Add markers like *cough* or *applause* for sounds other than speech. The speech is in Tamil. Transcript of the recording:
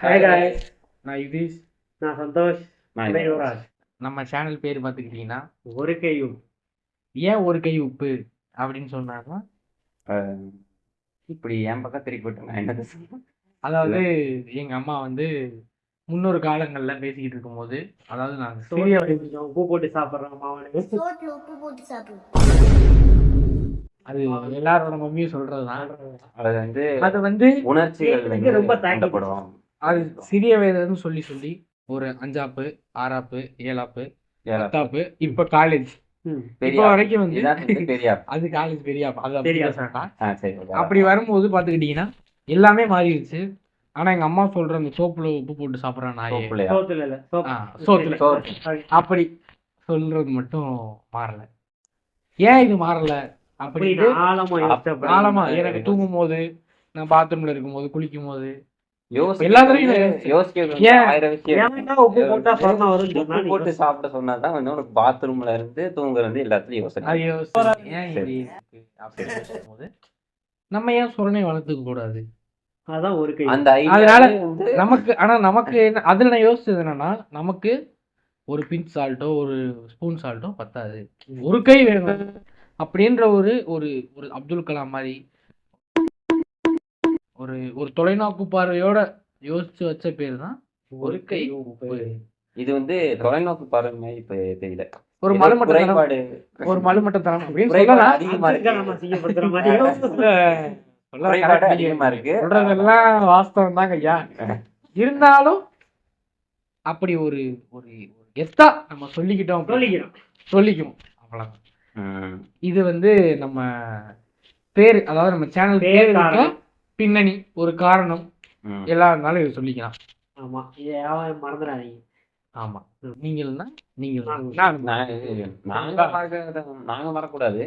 ஹாய் காய்ஸ் நான் யுதீஷ் நான் சந்தோஷ். நான் நான் யுவராஜ். நம்ம சேனல் பேர் பார்த்துக்கிட்டிங்கன்னா ஒரு கையும் ஏன் ஒரு கை உப்பு அப்படின்னு சொன்னாங்கன்னா இப்படி என் பக்கம் திருப்பி விட்டு நான் என்னது? சொல்றது? அதாவது எங்க அம்மா வந்து முன்னொரு காலங்கள்ல பேசிக்கிட்டு இருக்கும்போது அதாவது நான் சிறிய சூரிய கொஞ்சம் உப்பு போட்டு சாப்பிட்றோம் உப்பு போட்டு சாப்பிடு. அது எல்லாரோட மம்மியும் சொல்றதுதான். அது வந்து அது வந்து உணர்ச்சிகள் ரொம்ப தாக்கி தூண்டப்படும். அது சிறிய வயதுன்னு சொல்லி சொல்லி ஒரு அஞ்சாப்பு ஆறாப்பு ஏழாப்பு ஏழா- பத்தாப்பு இப்ப காலேஜ் இப்போ வரைக்கும் வந்து. அது காலேஜ் பெரியாப்பா அது பெரிய. அப்படி வரும்போது பாத்துக்கிட்டீங்கன்னா எல்லாமே மாறிடுச்சு. ஆனா எங்க அம்மா சொல்ற அந்த சோப்புல உப்பு போட்டு சாப்பிடுற நாயே? சோத்துல. அப்படி சொல்றது மட்டும் மாறல. ஏன் இது மாறல? அப்படின்னு ஆழமா எனக்கு தூங்கும் போது நான் பாத்ரூம்ல இருக்கும் போது குளிக்கும் போது போட்டா சாப்பிட சொன்னாதான் வந்து உனக்கு பாத்ரூம்ல இருந்து தூங்குறது எல்லாத்துலயும் யோசனை. நம்ம ஏன் சுரணை வளர்த்துக்க கூடாது? அதான் ஒரு அந்த அதனால- நமக்கு ஆனா நமக்கு என்ன அதுல நான் யோசிச்சது என்னன்னா நமக்கு ஒரு பிஞ்ச் சால்ட்டோ ஒரு ஸ்பூன் சால்ட்டோ பத்தாது. ஒரு கை வேணும். அப்படின்ற ஒரு ஒரு ஒரு அப்துல் கலாம் மாதிரி ஒரு ஒரு தொலைநோக்கு பார்வையோட யோசிச்சு வச்ச பேர் தான் ஒரு. கை. இது வந்து தொலைநோக்கு பார்வை இப்ப தெரியல. ஒரு மலுமட்ட ஒரு மலுமட்ட தரம் அப்படின்னு சொல்லலாம். அதிகமா *laughs* இருக்கு. சொல்றதெல்லாம் வாஸ்தவம் தாங்க ஐயா. இருந்தாலும் அப்படி ஒரு ஒரு கெத்தா நம்ம சொல்லிக்கிட்டோம் சொல்லிக்கிறோம். சொல்லிக்குவோம் அவ்வளவுதான். இது வந்து நம்ம பேர் அதாவது நம்ம சேனல் பேர். பின்னணி ஒரு காரணம். எல்லா இருந்தாலும் இது சொல்லிக்கலாம் ஆமா இதை யாரும் மறந்துடாதீங்க ஆமா நீங்கள் தான் நீங்கள். நாங்க. வரக்கூடாது.